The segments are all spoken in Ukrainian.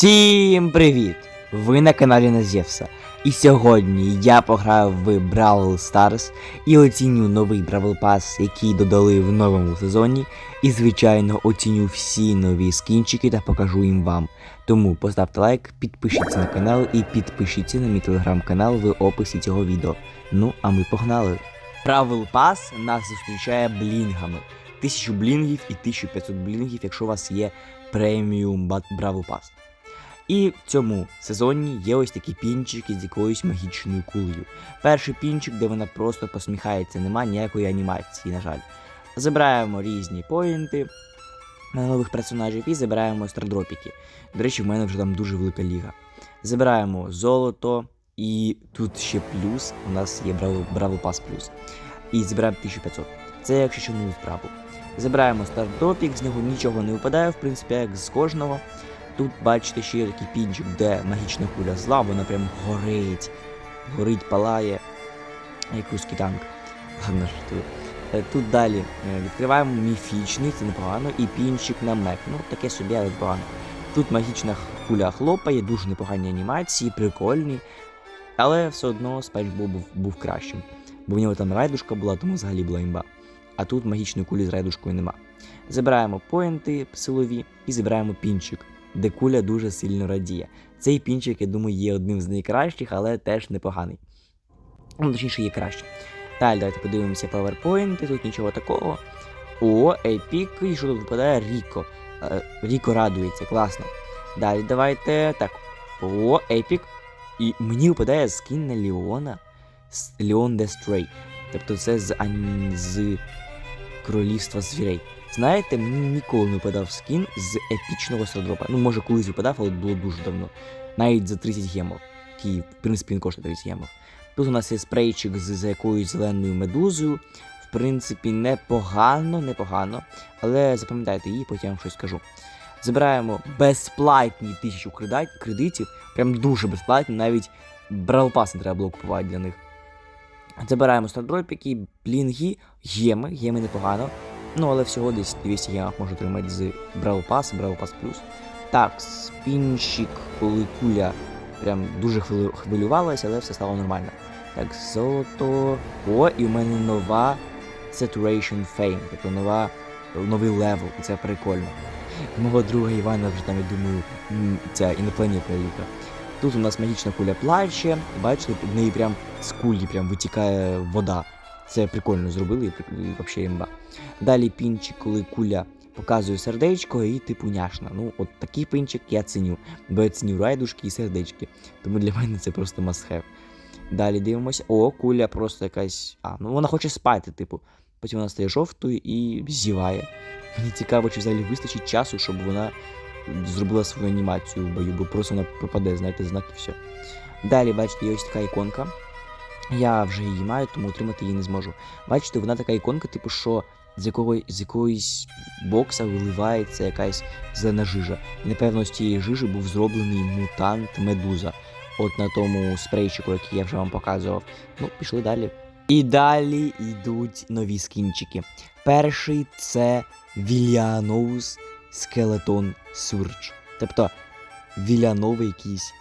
Всім привіт! Ви на каналі Назєвса. І сьогодні я пограю в Brawl Stars і оціню новий Brawl Pass, який додали в новому сезоні. І, звичайно, оціню всі нові скінчики та покажу їм вам. Тому поставте лайк, підпишіться на канал і підпишіться на мій телеграм-канал в описі цього відео. Ну, а ми погнали. Бравл Pass нас зустрічає блінгами. 1000 блінгів і 1500 блінгів, якщо у вас є преміум Бравл Pass. І в цьому сезоні є ось такі пінчики з якоюсь магічною кулею. Перший пінчик, де вона просто посміхається, нема ніякої анімації, на жаль. Забираємо різні поінти на нових персонажів і забираємо стардропіки. До речі, в мене вже там дуже велика ліга. Забираємо золото, і тут ще плюс. У нас є Браво, Браво Пас плюс. І забираємо 1500. Це якщо що ну справу. Забираємо стардропік, з нього нічого не випадає, в принципі, як з кожного. Тут бачите ще є такий пінчик, де магічна куля зла, вона прям горить, горить, палає, як руський танк. Ладно, жартую. Е, Тут далі е, відкриваємо міфічний, це непогано, і пінчик на мек. Ну, таке собі, але погано. Тут магічна куля хлопає, дуже непогані анімації, прикольні. Але все одно Спанч Боб був, був кращим. Бо в нього там райдушка була, тому взагалі була імба. А тут магічної кулі з райдушкою нема. Забираємо поінти силові і забираємо пінчик де куля дуже сильно радіє. Цей пінчик, я думаю, є одним з найкращих, але теж непоганий. Ну, точніше, є краще. Далі, давайте подивимося PowerPoint, тут нічого такого. О, епік, і що тут випадає? Ріко. Е, Ріко радується, класно. Далі давайте. Так. О, епік. І мені випадає скін на Леона. Леон Дестрей. Тобто це з, ан- з королівства звірей. Знаєте, мені ніколи не випадав скін з епічного сардропа. Ну, може, колись випадав, але було дуже давно. Навіть за 30 гемов. Який, в принципі, він коштує 30 гемов. Тут у нас є спрейчик з, з якоюсь зеленою медузою. В принципі, непогано, непогано. Але запам'ятайте її, потім щось скажу. Забираємо безплатні тисячу кредитів. Прям дуже безплатні, навіть бралпас не треба було купувати для них. Забираємо стардропіки, блінги, геми, геми непогано. Ну, але всього десь 200 гемах можна отримати з Brawl Pass, Brawl Pass Plus. Так, спінчик, коли куля прям дуже хвилювалася, але все стало нормально. Так, золото. О, і в мене нова Saturation Fame, тобто нова, новий левел, і це прикольно. Мого друга Івана вже там, я думаю, ця інопланетна ліка. Тут у нас магічна куля плаче, бачите, в неї прям з кулі прям витікає вода. Це прикольно зробили і, взагалі імба. Далі пінчик, коли куля показує сердечко і типу няшна. Ну, от такий пінчик я ценю, бо я ценю райдушки і сердечки. Тому для мене це просто must have. Далі дивимося. О, куля просто якась. А, ну вона хоче спати, типу. Потім вона стає жовтою і зіває. Мені цікаво, чи взагалі вистачить часу, щоб вона зробила свою анімацію бою, бо просто вона пропаде, знаєте, знак і все. Далі, бачите, є ось така іконка. Я вже її маю, тому отримати її не зможу. Бачите, вона така іконка, типу, що з якого з якоїсь бокса виливається якась зелена жижа. І напевно з цієї жижі був зроблений мутант медуза. От на тому спрейчику, який я вже вам показував. Ну, пішли далі. І далі йдуть нові скінчики. Перший це Вільяноус Скелетон Сурч. Тобто Вільяновий якийсь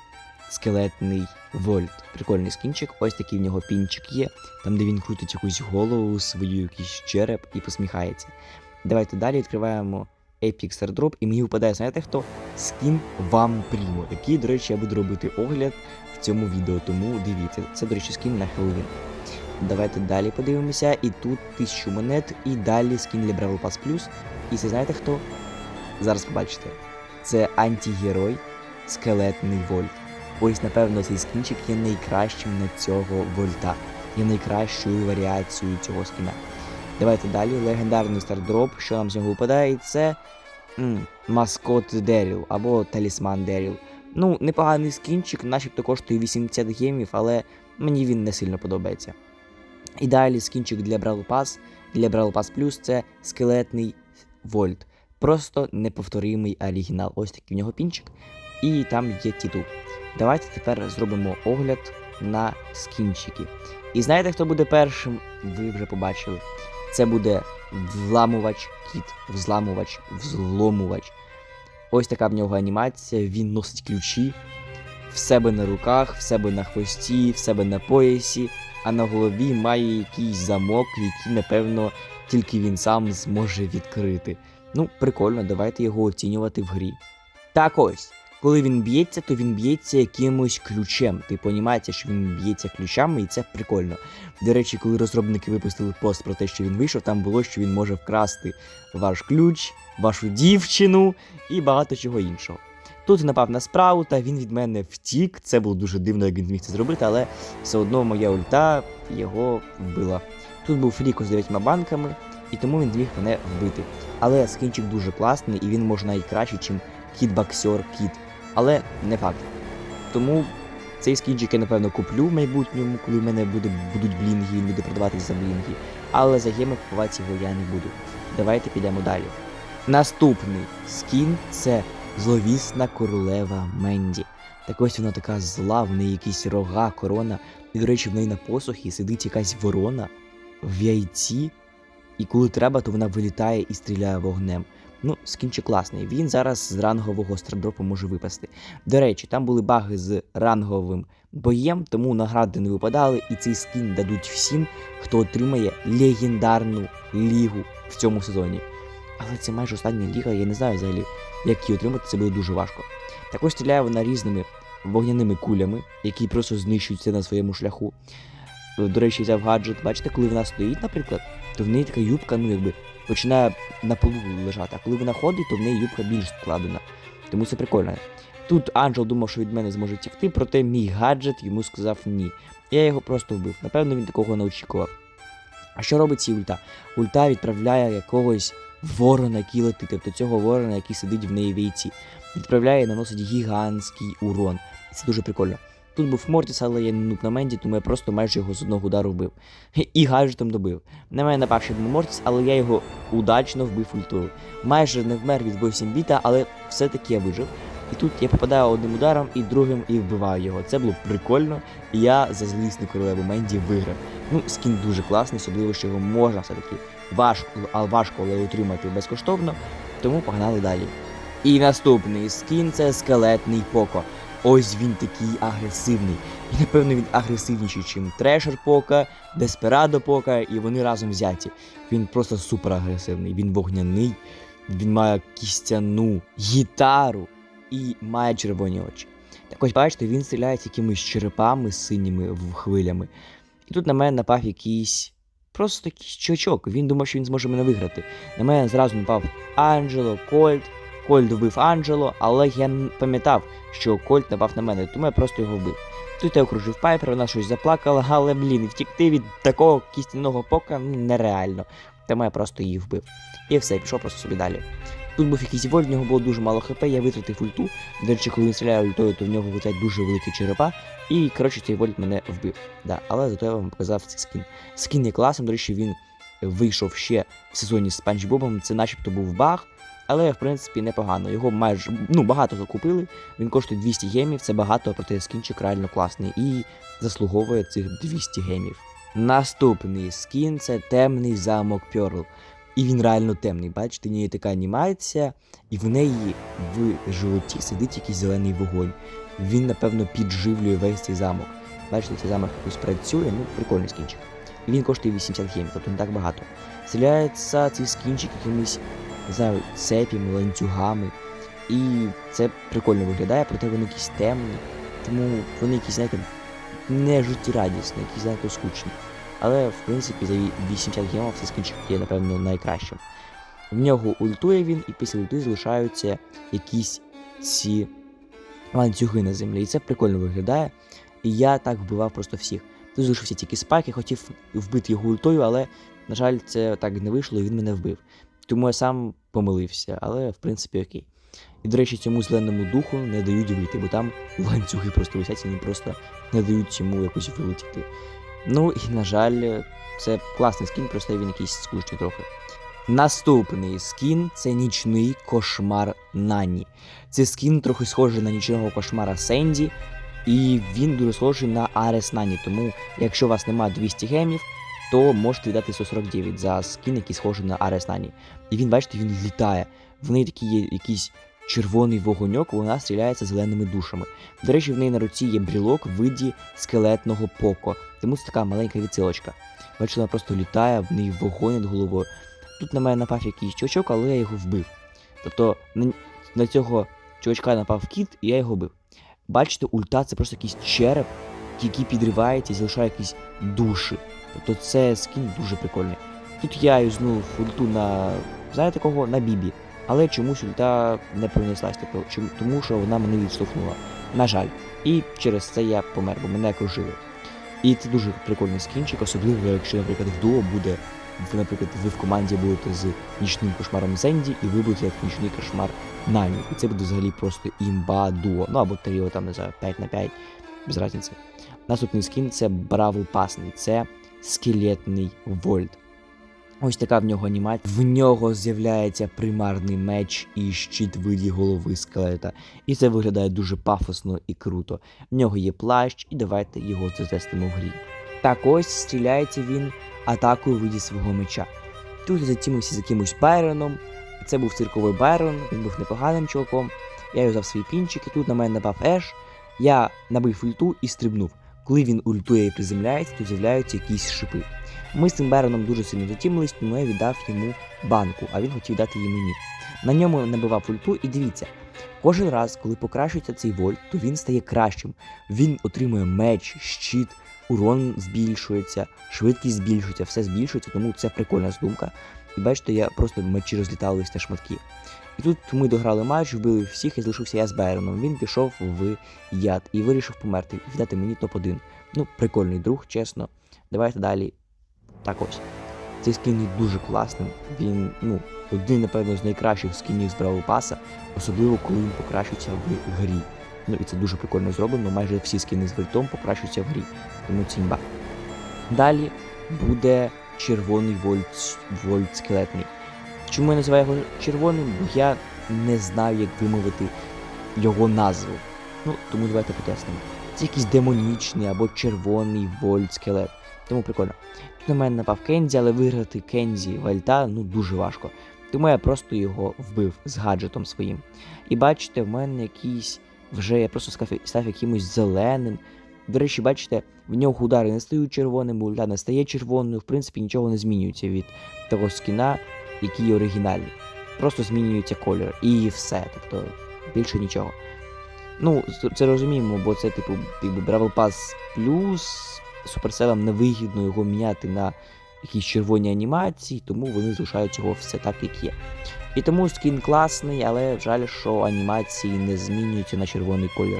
скелетний вольт. Прикольний скінчик. Ось такий в нього пінчик є, там де він крутить якусь голову, свою якийсь череп і посміхається. Давайте далі відкриваємо Epic Stardrop, і мені випадає, знаєте хто? Скін Вам Primo, який, до речі, я буду робити огляд в цьому відео, тому дивіться. Це, до речі, скін на Хеллоуін. Давайте далі подивимося. І тут 1000 монет, і далі скін для Brawl Pass Plus. І це знаєте хто? Зараз побачите. Це антигерой Скелетний Вольт. Ось, напевно, цей скінчик є найкращим на цього вольта. Є найкращою варіацією цього скіна. Давайте далі. Легендарний стардроп, що нам з нього випадає, це м, маскот Деріл або талісман Деріл. Ну, непоганий скінчик, начебто коштує 80 гемів, але мені він не сильно подобається. І далі скінчик для Brawl Pass, для Brawl Pass Plus це скелетний вольт. Просто неповторимий оригінал. Ось такий в нього пінчик. І там є титул. Давайте тепер зробимо огляд на скінчики. І знаєте, хто буде першим? Ви вже побачили. Це буде вламувач кіт, взламувач, взломувач. Ось така в нього анімація, він носить ключі в себе на руках, в себе на хвості, в себе на поясі, а на голові має якийсь замок, який, напевно, тільки він сам зможе відкрити. Ну, прикольно, давайте його оцінювати в грі. Так ось, коли він б'ється, то він б'ється якимось ключем. Типу анімація, що він б'ється ключами, і це прикольно. До речі, коли розробники випустили пост про те, що він вийшов, там було, що він може вкрасти ваш ключ, вашу дівчину і багато чого іншого. Тут напав на справу, та він від мене втік. Це було дуже дивно, як він зміг це зробити, але все одно моя ульта його вбила. Тут був Фріко з дев'ятьма банками, і тому він зміг мене вбити. Але скінчик дуже класний, і він може навіть краще, ніж кіт боксер кіт. Але не факт. Тому цей скінчик я, напевно, куплю в майбутньому, коли в мене буде, будуть блінги, він буде продаватися за блінги. Але за геми купувати його я не буду. Давайте підемо далі. Наступний скін це зловісна королева Менді. Так ось вона така зла, в неї якісь рога, корона. І, до речі, в неї на посохі сидить якась ворона в яйці, і коли треба, то вона вилітає і стріляє вогнем. Ну, скінчик класний. Він зараз з рангового стардропу може випасти. До речі, там були баги з ранговим боєм, тому награди не випадали, і цей скін дадуть всім, хто отримає легендарну лігу в цьому сезоні. Але це майже остання ліга, я не знаю взагалі, як її отримати, це буде дуже важко. Також стріляє вона різними вогняними кулями, які просто знищуються на своєму шляху. До речі, взяв гаджет, бачите, коли вона стоїть, наприклад, то в неї така юбка, ну якби починає на полу лежати, а коли вона ходить, то в неї юбка більш складена. Тому це прикольно. Тут Анджел думав, що від мене зможе тікти, проте мій гаджет йому сказав ні. Я його просто вбив. Напевно, він такого не очікував. А що робить ці ульта? Ульта відправляє якогось ворона, який летить, тобто цього ворона, який сидить в неї в яйці. Відправляє і наносить гігантський урон. Це дуже прикольно. Тут був Мортіс, але я нук на Менді, тому я просто майже його з одного удару вбив. І гаджетом добив. На мене напав ще один Мортіс, але я його удачно вбив ультою. Майже не вмер від бою біта, але все-таки я вижив. І тут я попадаю одним ударом і другим і вбиваю його. Це було прикольно. І я за злісну королеву Менді виграв. Ну, скін дуже класний, особливо, що його можна все-таки важко, важко, але отримати безкоштовно. Тому погнали далі. І наступний скін це скелетний Поко. Ось він такий агресивний. І напевно він агресивніший, ніж Трешер Пока, Деспирадо Пока, і вони разом взяті. Він просто супер агресивний. Він вогняний, він має кістяну гітару і має червоні очі. Так ось бачите, він стріляє якимись черепами синіми хвилями. І тут на мене напав якийсь. Просто якийсь чувачок. Він думав, що він зможе мене виграти. На мене зразу напав Анджело, Кольт. Кольт вбив Анджело, але я пам'ятав, що Кольт напав на мене, тому я просто його вбив. Тут я окружив Пайпер, вона щось заплакала, але блін, втікти від такого кістяного пока ну, нереально. Тому я просто її вбив. І все, пішов просто собі далі. Тут був якийсь воль, в нього було дуже мало хп, я витратив ульту. До речі, коли він стріляє ультою, то в нього летять дуже великі черепа. І коротше цей вольт мене вбив. Да, але зато я вам показав цей скін. Скін є класним, до речі, він вийшов ще в сезоні з Спанч Бобом. Це начебто був баг, але в принципі непогано. Його майже ну багато хто купили. Він коштує 200 гемів, це багато, проте скінчик реально класний і заслуговує цих 200 гемів. Наступний скін це темний замок Пьорл. І він реально темний. Бачите, в неї така анімація, і в неї в животі сидить якийсь зелений вогонь. Він, напевно, підживлює весь цей замок. Бачите, цей замок якось працює, ну, прикольний скінчик. І він коштує 80 гемів, тобто не так багато. Стріляється цей скінчик якимись, не знаю, цепями, ланцюгами. І це прикольно виглядає, проте вони якісь темні. Тому вони якісь, знаєте, не життєрадісні, якісь знаєте, скучні. Але в принципі за 80 гемів цей скінчик є, напевно, найкращим. В нього ультує він, і після ульти залишаються якісь ці ланцюги на землі. І це прикольно виглядає. І я так вбивав просто всіх. Тут залишився тільки спайк, я хотів вбити його ультою, але, на жаль, це так не вийшло, і він мене вбив. Тому я сам помилився, але в принципі окей. І, до речі, цьому зеленому духу не дають вийти, бо там ланцюги просто висять, і вони просто не дають йому якось вилетіти. Ну і, на жаль, це класний скін, просто він якийсь скучний трохи. Наступний скін це нічний кошмар Нані. Це скін трохи схожий на нічного кошмара Сенді, і він дуже схожий на Арес Нані. Тому, якщо у вас немає 200 гемів, то можете віддати 149 за скін, який схожий на Арес Нані. І він, бачите, він літає. В неї такі є якісь червоний вогоньок, вона стріляється зеленими душами. До речі, в неї на руці є брілок в виді скелетного поко, тому це така маленька відсилочка. Бачите, вона просто літає, в неї вогонь над головою. Тут на мене напав якийсь чувачок, але я його вбив. Тобто на цього чувачка напав кіт, і я його бив. Бачите, ульта це просто якийсь череп, який підривається і залишає якісь душі. Тобто це скін дуже прикольний. Тут я юзнув ульту на. знаєте кого? На Бібі. Але чомусь ульта не пронеслась, тобто, тому що вона мене відштовхнула. На жаль. І через це я помер, бо мене окружили. І це дуже прикольний скінчик, особливо, якщо, наприклад, в дуо буде, ви, наприклад, ви в команді будете з нічним кошмаром Зенді, і ви будете як нічний кошмар Намі. І це буде взагалі просто імба дуо. Ну або тріо, там не знаю, 5 на 5, без разниці. Наступний скін це Бравл Пасний, це скелетний вольт. Ось така в нього анімація. В нього з'являється примарний меч і щит в виді голови скелета. І це виглядає дуже пафосно і круто. В нього є плащ, і давайте його затестимо в грі. Так ось стріляється він атакою в виді свого меча. Тут затімився з якимось Байроном. Це був цирковий Байрон, він був непоганим чуваком. Я юзав свій пінчик, і тут на мене напав Еш. Я набив ульту і стрибнув. Коли він ультує і приземляється, то з'являються якісь шипи. Ми з цим Байроном дуже сильно затімились, тому я віддав йому банку, а він хотів дати її мені. На ньому набивав ульту, і дивіться, кожен раз, коли покращується цей вольт, то він стає кращим. Він отримує меч, щит, урон збільшується, швидкість збільшується, все збільшується, тому це прикольна здумка. І бачите, я просто мечі розлітались на шматки. І тут ми дограли матч, вбили всіх і залишився я з Байроном. Він пішов в яд і вирішив померти і віддати мені топ-1. Ну, прикольний друг, чесно. Давайте далі. Так ось. Цей скін є дуже класним. Він, ну, один, напевно, з найкращих скінів з Бравл Паса, особливо коли він покращується в грі. Ну і це дуже прикольно зроблено. Майже всі скіни з вольтом покращуються в грі. Тому це імба. Далі буде червоний вольт, вольт скелетний. Чому я називаю його червоним? Бо я не знаю, як вимовити його назву. Ну, тому давайте потестимо. Це якийсь демонічний або червоний вольт скелет. Тому прикольно. Тут на мене напав Кензі, але виграти Кензі Вальта ну дуже важко. Тому я просто його вбив з гаджетом своїм. І бачите, в мене якийсь вже я просто став якимось зеленим. До речі, бачите, в нього удари не стають червоними, ульта не стає червоною, в принципі, нічого не змінюється від того скіна, який оригінальний. Просто змінюється кольор і все. Тобто більше нічого. Ну, це розуміємо, бо це, типу, якби Бравл Pass плюс суперселам невигідно його міняти на якісь червоні анімації, тому вони залишають його все так, як є. І тому скін класний, але жаль, що анімації не змінюються на червоний кольор.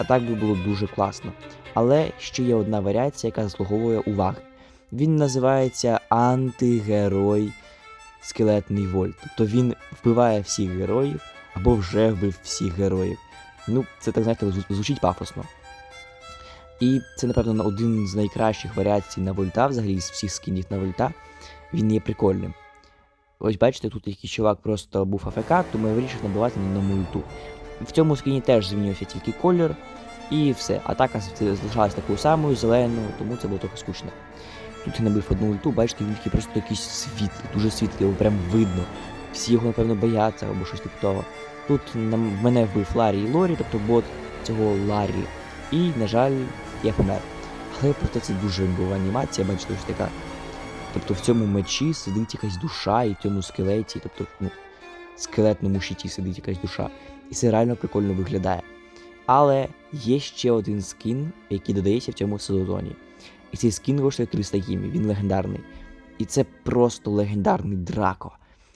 А так би було дуже класно. Але ще є одна варіація, яка заслуговує уваги. Він називається антигерой скелетний вольт. Тобто він вбиває всіх героїв або вже вбив всіх героїв. Ну, це так знаєте, звучить пафосно. І це, напевно, один з найкращих варіацій на вольта, взагалі з всіх скінів на вольта. Він є прикольним. Ось бачите, тут якийсь чувак просто був АФК, тому я вирішив набивати на ньому ульту. В цьому скіні теж змінився тільки колір, і все. Атака з- залишалась такою самою, зеленою, тому це було трохи скучно. Тут я набив одну ульту, бачите, він такий просто якийсь світлий, дуже світлий, його прям видно. Всі його, напевно, бояться або щось типу того. Тут на мене вбив Ларі і Лорі, тобто бот цього Ларі. І, на жаль, я помер. Але проте це дуже була анімація, бачите, ось така. Тобто в цьому мечі сидить якась душа, і в цьому скелеті, тобто, ну, скелетному щиті сидить якась душа. І це реально прикольно виглядає. Але є ще один скін, який додається в цьому сезоні. І цей скін коштує 300 гімів, він легендарний. І це просто легендарний Драко.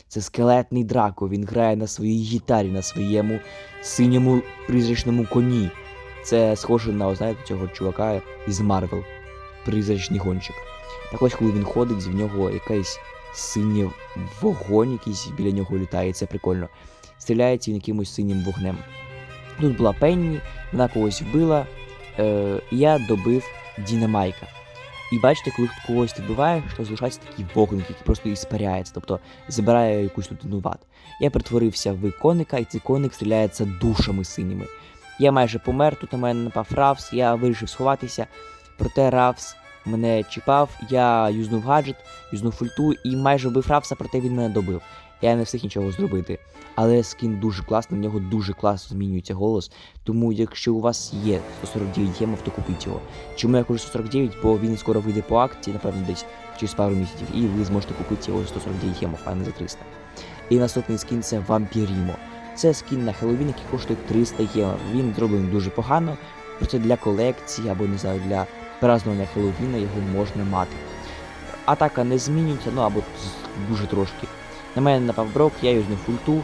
Це скелетний Драко. Він грає на своїй гітарі, на своєму синьому призрачному коні. Це схоже на, знаєте, цього чувака із Марвел. Призрачний гонщик. Так ось, коли він ходить, в нього якийсь синій вогонь, якийсь біля нього літає, це прикольно. Стріляється він якимось синім вогнем. Тут була Пенні, вона когось вбила, е, я добив Дінамайка. І бачите, коли когось ти вбиваєш, то залишається такий вогник, який просто іспаряється, тобто забирає якусь людину ват. Я перетворився в коника, і цей коник стріляється душами синіми. Я майже помер, тут на мене напав Равс, я вирішив сховатися, проте Равс мене чіпав, я юзнув гаджет, юзнув ульту і майже вбив Равса, проте він мене добив. Я не встиг нічого зробити. Але скін дуже класний, в нього дуже класно змінюється голос. Тому якщо у вас є 149 гемов, то купіть його. Чому я кажу 149? Бо він скоро вийде по акції, напевно, десь через пару місяців, і ви зможете купити його за 149 гемов, а не за 300. І наступний скін це Вампірімо. Це скін на Хеллоуін, який коштує 300 євро. Він зроблений дуже погано, проте для колекції або не знаю, для празднування Хеллоуіна його можна мати. Атака не змінюється, ну або дуже трошки. На мене напав брок, я юзнув ульту,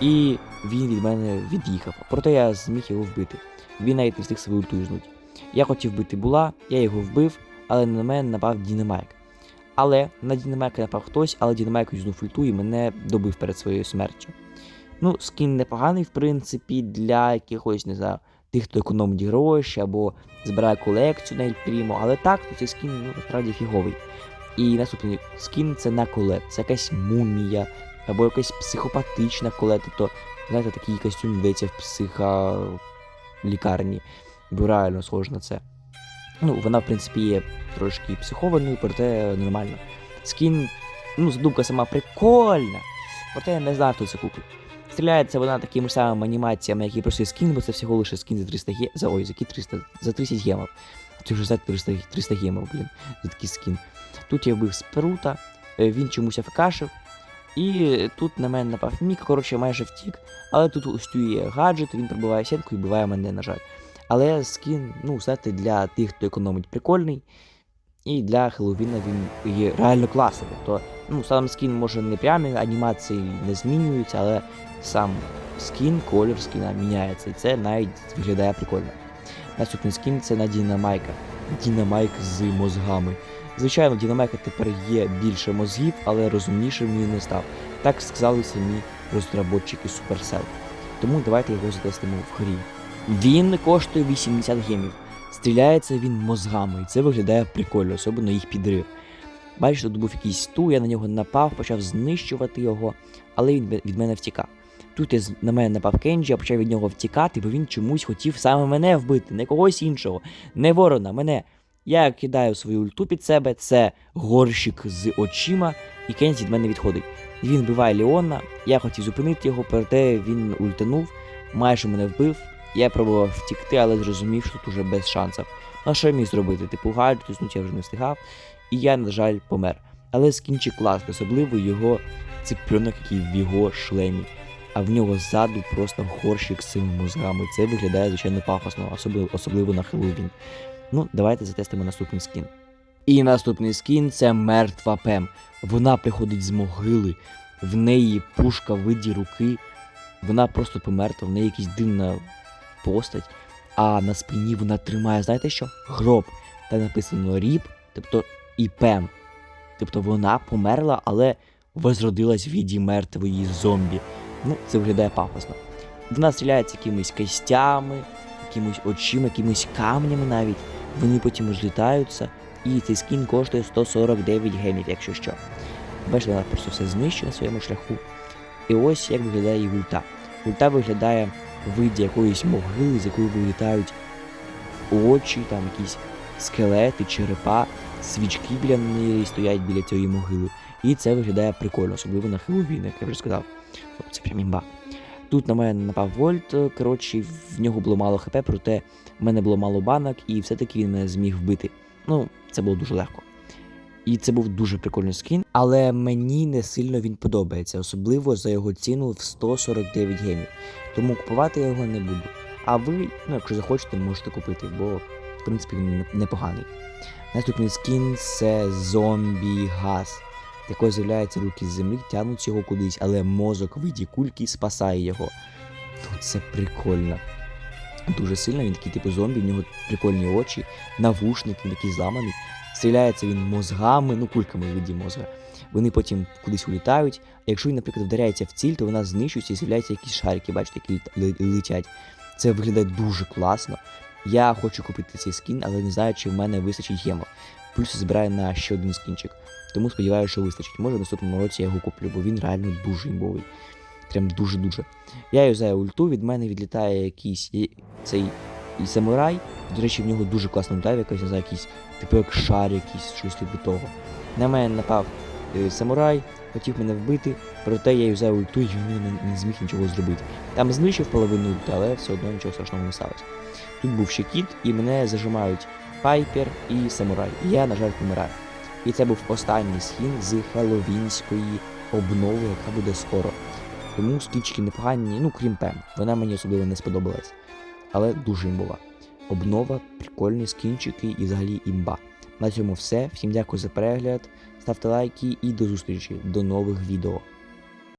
і він від мене від'їхав. Проте я зміг його вбити. Він навіть не встиг свою ульту юзнуть. Я хотів бити була, я його вбив, але на мене напав Дінамайк. Але на Дінамайка напав хтось, але Дінамайк юзнув ульту і мене добив перед своєю смертю. Ну, скін непоганий, в принципі, для якихось, не знаю, тих, хто економить гроші або збирає колекцію на Ельпрімо, але так, то цей скін ну, насправді фіговий. І наступний скін це на колет, це якась мумія, або якась психопатична колет, тобто, знаєте, такий костюм йдеться в психолікарні, бо реально схоже на це. Ну, вона, в принципі, є трошки психованою, проте нормально. Скін, ну, задумка сама прикольна, проте я не знаю, хто це купить. Стріляється вона такими ж самими анімаціями, як і простий скін, бо це всього лише скін за 300 ге... за ой, за 300, за 30 гемов. Це вже за 300, 300 гемов, блін, за такий скін. Тут я вбив спрута, е, він чомусь афкашив. І тут на мене напав Мік, коротше, майже втік. Але тут устює гаджет, він пробиває сітку і вбиває мене, на жаль. Але скін, ну, знаєте, для тих, хто економить, прикольний. І для Хеллоуіна він є реально класний. Тобто, ну, сам скін може не прямі, анімації не змінюються, але сам скін, колір скіна міняється. І це навіть виглядає прикольно. Наступний скін це на Дінамайка. Дінамайк з мозгами. Звичайно, Дінамайка тепер є більше мозгів, але розумнішим він не став. Так сказали самі розробники Supercell. Тому давайте його затестимо в грі. Він коштує 80 гемів. Стріляється він мозгами, і це виглядає прикольно, особливо їх підрив. Бачите, тут був якийсь стул, я на нього напав, почав знищувати його, але він від мене втікав. Тут я на мене напав Кенджі, я почав від нього втікати, бо він чомусь хотів саме мене вбити, не когось іншого, не ворона, мене. Я кидаю свою ульту під себе, це горщик з очима, і Кензі від мене відходить. Він вбиває Леона, я хотів зупинити його, проте він ультанув, майже мене вбив. Я пробував втікти, але зрозумів, що тут уже без шансів. Ну а що я міг зробити? Типу гаджет, уснуть я вже не встигав, і я, на жаль, помер. Але скінчик класний, особливо його ципленок, який в його шлемі. А в нього ззаду просто горщик з цими мозгами. Це виглядає, звичайно, пафосно, особливо, особливо на Хеллоуін. Ну, давайте затестимо наступний скін. І наступний скін це мертва Пем. Вона приходить з могили, в неї пушка в виді руки. Вона просто померта, в неї якась дивна постать, а на спині вона тримає, знаєте що? Гроб. Там написано Ріп, тобто і Пем. Тобто вона померла, але возродилась в віді мертвої зомбі. Ну, це виглядає пафосно. Вона стріляється якимись костями, якимось очима, якимись камнями навіть. Вони потім розлітаються, і цей скін коштує 149 гемів, якщо що. Бачите, вона просто все знищує на своєму шляху. І ось як виглядає її ульта. Ульта виглядає в виді якоїсь могили, з якої вилітають очі, там якісь скелети, черепа, свічки біля неї стоять біля цієї могили. І це виглядає прикольно, особливо на Хеллоуін, як я вже сказав. Тобто Це прям імба. Тут на мене напав Вольт, е, коротше, в нього було мало хп, проте в мене було мало банок, і все-таки він мене зміг вбити. Ну, це було дуже легко. І це був дуже прикольний скін, але мені не сильно він подобається, особливо за його ціну в 149 гемів. Тому купувати його не буду. А ви, ну якщо захочете, можете купити, бо в принципі він непоганий. Наступний скін це зомбі газ. Якої з'являється руки з землі, тягнуть його кудись, але мозок в виді кульки спасає його. Ну це прикольно. Дуже сильно, він такий типу зомбі, в нього прикольні очі, навушники, він такий зламаний. Стріляється він мозгами, ну кульками в виді мозга. Вони потім кудись улітають. А якщо він, наприклад, вдаряється в ціль, то вона знищується і з'являються якісь шарики, бачите, які летять. Це виглядає дуже класно. Я хочу купити цей скін, але не знаю, чи в мене вистачить гемов. Плюс збираю на ще один скінчик. Тому сподіваюся, що вистачить. Може в наступному році я його куплю, бо він реально дуже імбовий. Прям дуже-дуже. Я юзаю ульту, від мене відлітає якийсь цей самурай. До речі, в нього дуже класна ульта, якась, знаю, якийсь, типу як шар якийсь, щось типу того. На мене напав е, самурай, хотів мене вбити, проте я взяв ульту і він не, не зміг нічого зробити. Там знищив половину ульти, але все одно нічого страшного не сталося. Тут був ще кіт, і мене зажимають Пайпер і Самурай. Я, на жаль, помираю. І це був останній скін з хеллоуінської обнови, яка буде скоро. Тому скінчики непогані, ну крім Пем. Вона мені особливо не сподобалась. Але дуже імбова. Обнова, прикольні скінчики і взагалі імба. На цьому все. Всім дякую за перегляд. Ставте лайки і до зустрічі до нових відео.